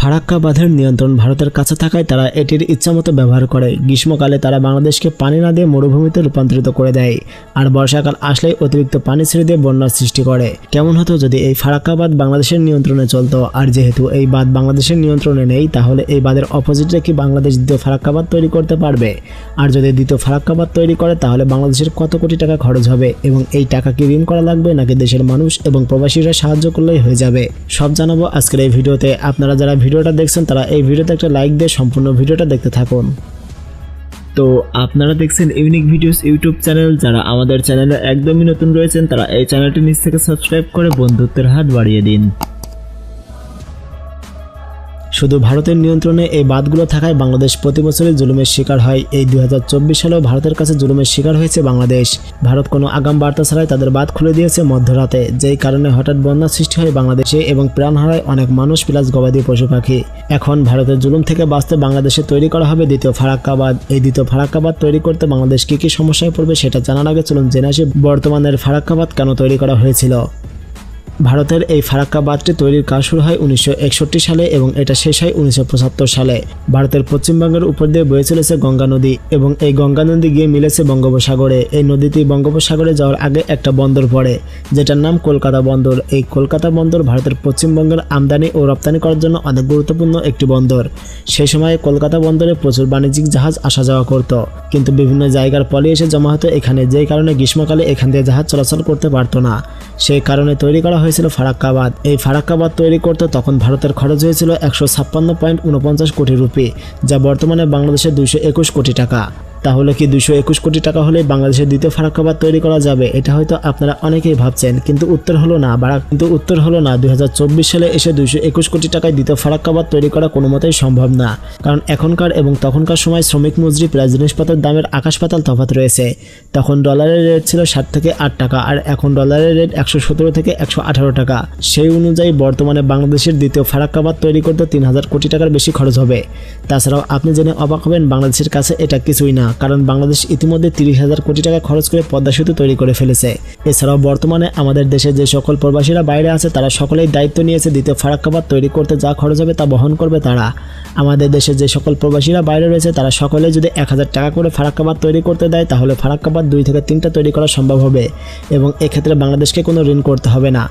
ফারাক্কা বাঁধের নিয়ন্ত্রণ ভারতের কাছে থাকায় তারা এটির ইচ্ছামতো ব্যবহার করে। গ্রীষ্মকালে তারা বাংলাদেশকে পানি না দিয়ে মরুভূমিতে রূপান্তরিত করে দেয় আর বর্ষাকাল আসলেই অতিরিক্ত পানি ছেড়ে দিয়ে বন্যার সৃষ্টি করে। কেমন হতো যদি এই ফারাক্কা বাঁধ বাংলাদেশের নিয়ন্ত্রণে চলতো? আর যেহেতু এই বাঁধ বাংলাদেশের নিয়ন্ত্রণে নেই, তাহলে এই বাঁধের অপোজিটে কি বাংলাদেশ দ্বিতীয় ফারাক্কা বাঁধ তৈরি করতে পারবে? আর যদি দ্বিতীয় ফারাক্কা বাঁধ তৈরি করে, তাহলে বাংলাদেশের কত কোটি টাকা খরচ হবে? এবং এই টাকা কি ঋণ করা লাগবে নাকি দেশের মানুষ এবং প্রবাসীরা সাহায্য করলেই হয়ে যাবে? সব জানাব আজকের এই ভিডিওতে। আপনারা যারা ভিডিওটা দেখছেন তারা এই ভিডিওতে একটা লাইক দিয়ে সম্পূর্ণ ভিডিওটা দেখতে থাকুন। তো আপনারা দেখছেন ইউনিক ভিডিওস ইউটিউব চ্যানেল, যারা আমাদের চ্যানেলে একদমই নতুন রয়েছেন, তারা এই চ্যানেলটি নিচ থেকে সাবস্ক্রাইব করে বন্ধুত্বের হাত বাড়িয়ে দিন। শুধু ভারতের নিয়ন্ত্রণে এই বাঁধগুলো থাকায় বাংলাদেশ প্রতি বছরই জুলুমের শিকার হয়। এই দু হাজার চব্বিশ সালেও ভারতের কাছে জুলুমের শিকার হয়েছে বাংলাদেশ। ভারত কোনো আগাম বার্তা ছাড়াই তাদের বাঁধ খুলে দিয়েছে মধ্যরাতে, যেই কারণে হঠাৎ বন্যা সৃষ্টি হয় বাংলাদেশে এবং প্রাণ হারায় অনেক মানুষ প্লাস গবাদি পশু পাখি এখন ভারতের জুলুম থেকে বাঁচতে বাংলাদেশে তৈরি করা হবে দ্বিতীয় ফারাক্কাবাদ। এই দ্বিতীয় ফারাক্কাবাদ তৈরি করতে বাংলাদেশ কী কী সমস্যায় পড়বে সেটা জানার আগে চলুন জেনে আসি বর্তমানের ফারাক্কাবাদ কেন তৈরি করা হয়েছিল। ভারতের এই ফারাক্কা বাঁধটি তৈরির কাজ শুরু হয় উনিশশো একষট্টি সালে এবং এটা শেষ হয় উনিশশো পঁচাত্তর সালে। ভারতের পশ্চিমবঙ্গের উপর দিয়ে বয়ে চলেছে গঙ্গা নদী এবং এই গঙ্গা নদী গিয়ে মিলেছে বঙ্গোপসাগরে। এই নদীটি বঙ্গোপসাগরে যাওয়ার আগে একটা বন্দর পড়ে, যেটার নাম কলকাতা বন্দর। এই কলকাতা বন্দর ভারতের পশ্চিমবঙ্গের আমদানি ও রপ্তানি করার জন্য অনেক গুরুত্বপূর্ণ একটি বন্দর। সেই সময়ে কলকাতা বন্দরে প্রচুর বাণিজ্যিক জাহাজ আসা যাওয়া করত, কিন্তু বিভিন্ন জায়গার পলি এসে জমা হতো এখানে, যেই কারণে গ্রীষ্মকালে এখান দিয়ে জাহাজ চলাচল করতে পারতো না। সেই কারণে তৈরি করা হয়েছিল ফারাক্কাবাদ। এই ফারাক্কাবাদ তৈরি করতে তখন ভারতের খরচ হয়েছিল একশো ছাপ্পান্ন পয়েন্ট উনপঞ্চাশ কোটি রুপি, যা বর্তমানে বাংলাদেশে দুইশো একুশ কোটি টাকা। তাহলে কি দুশো একুশ কোটি টাকা হলে বাংলাদেশের দ্বিতীয় ফারাক্কাবাদ তৈরি করা যাবে? এটা হয়তো আপনারা অনেকেই ভাবছেন, কিন্তু উত্তর হলো না বাড়া কিন্তু উত্তর হলো না দু হাজার চব্বিশ সালে এসে দুইশো একুশ কোটি টাকায় দ্বিতীয় ফারাক্কাবাদ তৈরি করা কোনো মতেই সম্ভব না। কারণ এখনকার এবং তখনকার সময় শ্রমিক মজুরি প্রায় জিনিসপত্রের দামের আকাশ পাতাল তফাৎ রয়েছে। তখন ডলারের রেট ছিল ষাট থেকে আট টাকা, আর এখন ডলারের রেট একশো সতেরো থেকে একশো আঠারো টাকা। সেই অনুযায়ী বর্তমানে বাংলাদেশের দ্বিতীয় ফারাক্কাবাদ তৈরি করতে তিন হাজার কোটি টাকার বেশি খরচ হবে। তাছাড়াও আপনি জেনে অবাক হবেন, বাংলাদেশের কাছে এটা কিছুই না। কারণ বাংলাদেশ ইতিমধ্যে তিরিশ হাজার কোটি টাকা খরচ করে পদ্মা সেতু তৈরি করে ফেলেছে। এছাড়াও বর্তমানে আমাদের দেশে যে সকল প্রবাসীরা বাইরে আছে, তারা সকলেই দায়িত্ব নিয়েছে দ্বিতীয় ফারাক্কাবাদ তৈরি করতে যা খরচ হবে তা বহন করবে তারা। আমাদের দেশে যে সকল প্রবাসীরা বাইরে রয়েছে, তারা সকলে যদি এক হাজার টাকা করে ফারাক্কাবাদ তৈরি করতে দেয়, তাহলে ফারাক্কাবাদ দুই থেকে তিনটা তৈরি করা সম্ভব হবে এবং এক্ষেত্রে বাংলাদেশকে কোনো ঋণ করতে হবে না।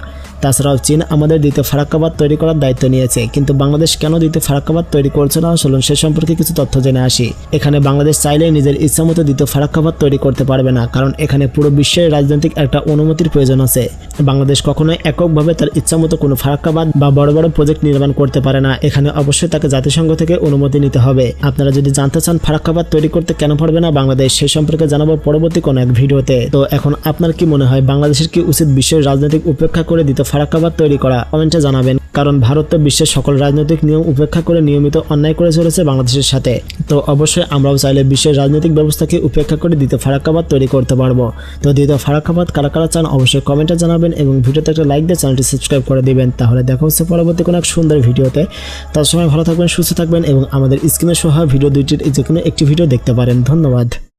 তাছাড়াও চীন আমাদের দ্বিতীয় ফারাক্কাবাদ তৈরি করার দায়িত্ব নিয়েছে। কিন্তু বাংলাদেশ কেন দ্বিতীয় ফারাক্কাবাদ তৈরি করছে না? চলুন সে সম্পর্কে কিছু তথ্য জেনে আসি। এখানে বাংলাদেশ চাইলে নিজের ইচ্ছামতো দ্বিতীয় ফারাক্কাবাদ তৈরি করতে পারবে না, কারণ এখানে পুরো বিশ্বের রাজনৈতিক একটা অনুমতির প্রয়োজন আছে। বাংলাদেশ কখনোই এককভাবে তার ইচ্ছামতো কোনো ফারাক্কাবাদ বা বড় বড় প্রজেক্ট নির্মাণ করতে পারে না। এখানে অবশ্যই তাকে জাতিসংঘ থেকে অনুমতি নিতে হবে। আপনারা যদি জানতে চান ফারাক্কাবাদ তৈরি করতে কেন পারবে না বাংলাদেশ, সে সম্পর্কে জানাব পরবর্তী কোনো এক ভিডিওতে। তো এখন আপনার কি মনে হয়, বাংলাদেশের কি উচিত বিশ্বের রাজনৈতিক উপেক্ষা করে দিত ফারাক্কাবাদ তৈরি করা। কমেন্টে জানাবেন, কারণ ভারত তো বিশ্বের সকল রাজনৈতিক নিয়ম উপেক্ষা করে নিয়মিত অন্যায় করে চলেছে বাংলাদেশের সাথে। তো অবশ্যই আমরাও চাইলে বিশ্বের রাজনৈতিক ব্যবস্থাকে উপেক্ষা করে দ্বিতীয় ফারাক্কাবাদ তৈরি করতে পারব। তো দ্বিতীয় ফারাক্কাবাদ কারা কারা চান অবশ্যই কমেন্টে জানাবেন এবং ভিডিওতে একটা লাইক দিয়ে চ্যানেলটি সাবস্ক্রাইব করে দিবেন। তাহলে দেখা হচ্ছে পরবর্তী কোনো এক সুন্দর ভিডিওতে। তার সময় ভালো থাকবেন, সুস্থ থাকবেন এবং আমাদের স্ক্রিনে সহ ভিডিও দুইটির যে কোনো একটি ভিডিও দেখতে পারেন। ধন্যবাদ।